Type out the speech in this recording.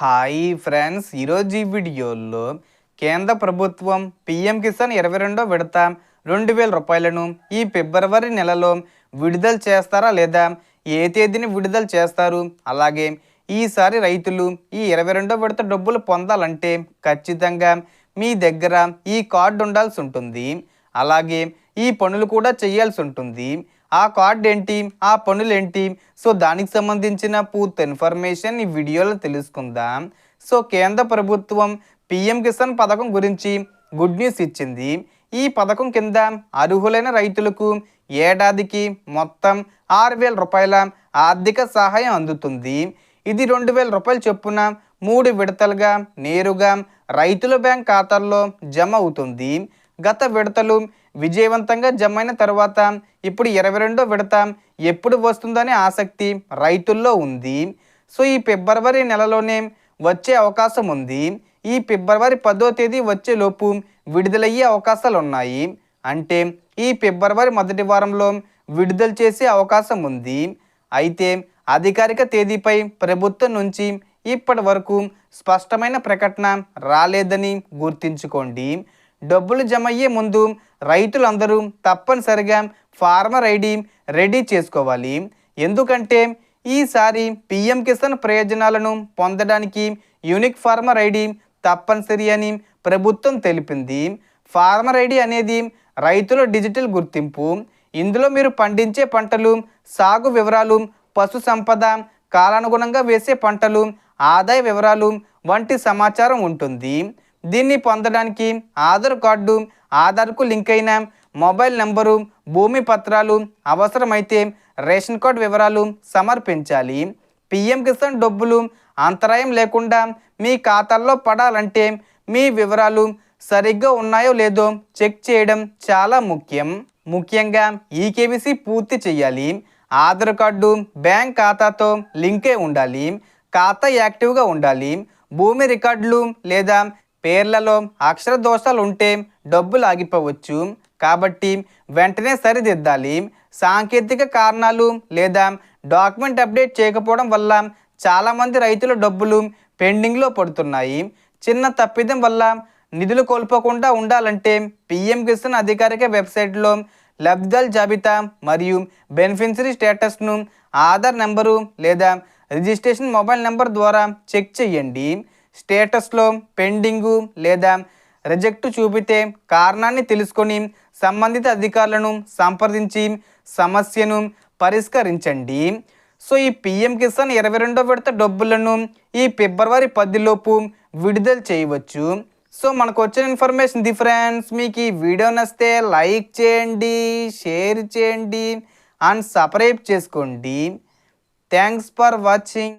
Hi friends. ఈరోజు ఈ వీడియోలో కేంద్ర ప్రభుత్వం పిఎం కిసాన్ ఇరవై రెండో విడత రెండు వేల రూపాయలను ఈ ఫిబ్రవరి నెలలో విడుదల చేస్తారా లేదా ఏ తేదీని విడుదల చేస్తారు? అలాగే ఈసారి రైతులు ఈ ఇరవై రెండో విడత డబ్బులు పొందాలంటే ఖచ్చితంగా మీ దగ్గర ఈ కార్డు ఉండాల్సి ఉంటుంది. అలాగే ఈ పనులు కూడా చేయాల్సి ఉంటుంది. ఆ కార్డ్ ఏంటి? ఆ పనులు ఏంటి సో దానికి సంబంధించిన పూర్తి ఇన్ఫర్మేషన్ ఈ వీడియోలో తెలుసుకుందాం. సో కేంద్ర ప్రభుత్వం పిఎం కిసాన్ పథకం గురించి గుడ్ న్యూస్ ఇచ్చింది. ఈ పథకం కింద అర్హులైన రైతులకు ఏడాదికి మొత్తం ఆరు వేల రూపాయల ఆర్థిక సహాయం అందుతుంది. ఇది రెండు వేల రూపాయలు చొప్పున మూడు విడతలుగా నేరుగా రైతుల బ్యాంక్ ఖాతాల్లో జమ అవుతుంది. గత విడతలు విజయవంతంగా జమ అయిన తర్వాత ఇప్పుడు ఇరవై రెండో విడత ఎప్పుడు వస్తుందనే ఆసక్తి రైతుల్లో ఉంది. సో ఈ ఫిబ్రవరి నెలలోనే వచ్చే అవకాశం ఉంది. ఈ ఫిబ్రవరి పదో తేదీ వచ్చేలోపు విడుదలయ్యే అవకాశాలు ఉన్నాయి. అంటే ఈ ఫిబ్రవరి మొదటి వారంలో విడుదల చేసే అవకాశం ఉంది. అయితే అధికారిక తేదీపై ప్రభుత్వం నుంచి ఇప్పటి వరకు స్పష్టమైన ప్రకటన రాలేదని గుర్తుంచుకోండి. డబ్బులు జమ అయ్యే ముందు రైతులందరూ తప్పనిసరిగా ఫార్మర్ ఐడి రెడీ చేసుకోవాలి. ఎందుకంటే ఈసారి పిఎం కిసాన్ ప్రయోజనాలను పొందడానికి యూనిక్ ఫార్మర్ ఐడి తప్పనిసరి అని ప్రభుత్వం తెలిపింది. ఫార్మర్ ఐడి అనేది రైతుల డిజిటల్ గుర్తింపు. ఇందులో మీరు పండించే పంటలు సాగు వివరాలు పశు సంపద కాలానుగుణంగా వేసే పంటలు ఆదాయ వివరాలు వంటి సమాచారం ఉంటుంది. దీన్ని పొందడానికి ఆధార్ కార్డు ఆధార్కు లింక్ అయిన మొబైల్ నంబరు భూమి పత్రాలు అవసరమైతే రేషన్ కార్డు వివరాలు సమర్పించాలి. పిఎం కిసాన్ డబ్బులు అంతరాయం లేకుండా మీ ఖాతాల్లో పడాలంటే మీ వివరాలు సరిగ్గా ఉన్నాయో లేదో చెక్ చేయడం చాలా ముఖ్యం. ముఖ్యంగా ఈకేబీసీ పూర్తి చేయాలి. ఆధార్ కార్డు బ్యాంక్ ఖాతాతో లింకే ఉండాలి. ఖాతా యాక్టివ్గా ఉండాలి. భూమి రికార్డులు లేదా పేర్లలో అక్షర దోషాలు ఉంటే డబ్బులు ఆగిపోవచ్చు. కాబట్టి వెంటనే సరిదిద్దాలి. సాంకేతిక కారణాలు లేదా డాక్యుమెంట్ అప్డేట్ చేయకపోవడం వల్ల చాలామంది రైతుల డబ్బులు పెండింగ్లో పడుతున్నాయి. చిన్న తప్పిదం వల్ల నిధులు కోల్పోకుండా ఉండాలంటే పిఎం కిసాన్ అధికారిక వెబ్సైట్లో లబ్ధిదారుల జాబితా మరియు బెనిఫిషరీ స్టేటస్ను ఆధార్ నెంబరు లేదా రిజిస్ట్రేషన్ మొబైల్ నెంబర్ ద్వారా చెక్ చేయండి. స్టేటస్లో పెండింగు లేదా రిజెక్ట్ చూపితే కారణాన్ని తెలుసుకొని సంబంధిత అధికారులను సంప్రదించి సమస్యను పరిష్కరించండి. సో ఈ పిఎం కిసాన్ ఇరవై రెండో విడత డబ్బులను ఈ ఫిబ్రవరి పదిలోపు విడుదల చేయవచ్చు. సో మనకు వచ్చిన ఇన్ఫర్మేషన్ ది ఫ్రెండ్స్ మీకు ఈ వీడియో నచ్చితే లైక్ చేయండి షేర్ చేయండి అండ్ సబ్స్క్రైబ్ చేసుకోండి. Thanks for watching.